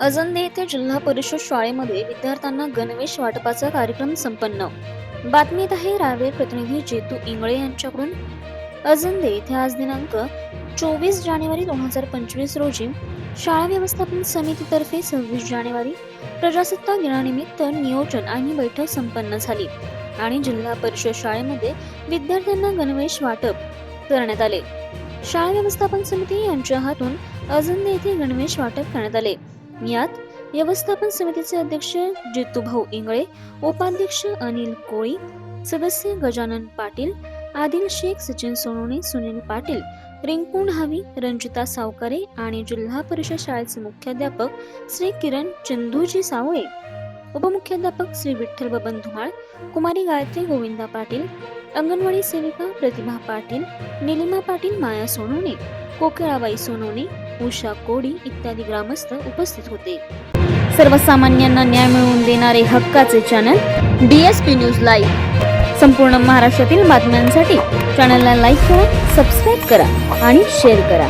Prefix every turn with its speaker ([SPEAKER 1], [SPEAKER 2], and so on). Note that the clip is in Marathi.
[SPEAKER 1] अजंदे येथे जिल्हा परिषद शाळेमध्ये विद्यार्थ्यांना गणवेश वाटपाचा कार्यक्रम संपन्न. बातमीत आहे रावेर प्रतिनिधी जेतू इंगळे यांच्याकडून. अजंदे येथे आज दिनांक चोवीस जानेवारी दोन हजार पंचवीस रोजी शाळा व्यवस्थापन समितीतर्फे सव्वीस जानेवारी प्रजासत्ताक दिनानिमित्त नियोजन आणि बैठक संपन्न झाली आणि जिल्हा परिषद शाळेमध्ये विद्यार्थ्यांना गणवेश वाटप करण्यात आले. शाळा व्यवस्थापन समिती यांच्या हातून अजंदे येथे गणवेश वाटप करण्यात आले. यात व्यवस्थापन समितीचे अध्यक्ष जितूभाऊ इंगळे उपाध्यक्ष अनिल कोळी सदस्य गजानन पाटील आदिल शेख सचिन सोनवणे सुनील पाटील रिंकू न्हावी रंजिता सावकारे आणि जिल्हा परिषद शाळेचे मुख्याध्यापक श्री किरण चंदूजी सावळे. उपमुख्याध्यापक श्री विठ्ठल बबन धुमाळ कुमारी गायत्री गोविंदा पाटील अंगणवाडी सेविका प्रतिभा पाटील निलिमा पाटील माया सोनवणे कोकिळाबाई सोनवणे उषा कोडी इत्यादी ग्रामस्थ उपस्थित होते. सर्वसामान्यांना न्याय मिळवून देणारे हक्काचे चॅनल डीएसपी न्यूज लाईव्ह संपूर्ण महाराष्ट्रातील बातम्यांसाठी चॅनलला लाईक करा सबस्क्राईब करा आणि शेअर करा.